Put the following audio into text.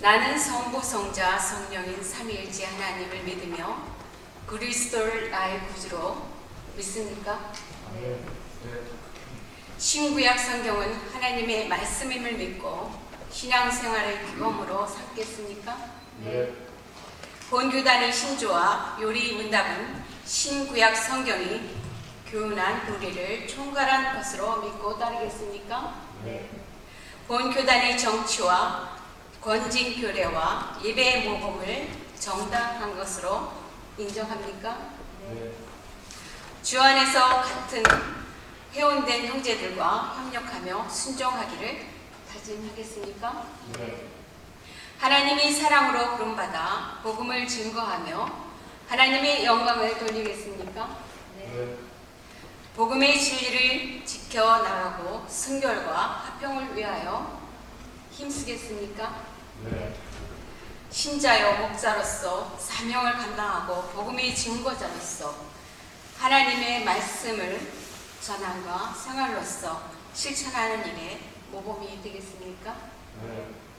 나는 성부, 성자, 성령인 삼위일체 하나님을 믿으며 그리스도를 나의 구주로 믿습니까? 네. 신구약 성경은 하나님의 말씀임을 믿고 신앙생활의 규범으로 삼겠습니까? 네. 본교단의 신조와 요리 문답은 신구약 성경이 교훈한 도리를 총괄한 것으로 믿고 따르겠습니까? 네. 본교단의 정치와 권진 교례와 예배 모범을 정당한 것으로 인정합니까? 네. 주 안에서 같은 회원된 형제들과 협력하며 순종하기를 다짐하겠습니까? 네. 하나님이 사랑으로 부름받아 복음을 증거하며 하나님의 영광을 돌리겠습니까? 네. 복음의 진리를 지켜 나가고 순결과 화평을 위하여 힘쓰겠습니까? 네. 신자여 목자로서 사명을 감당하고 복음의 증거자로서 하나님의 말씀을 전함과 생활로서 실천하는 일에 모범이 되겠습니까? 네. 네.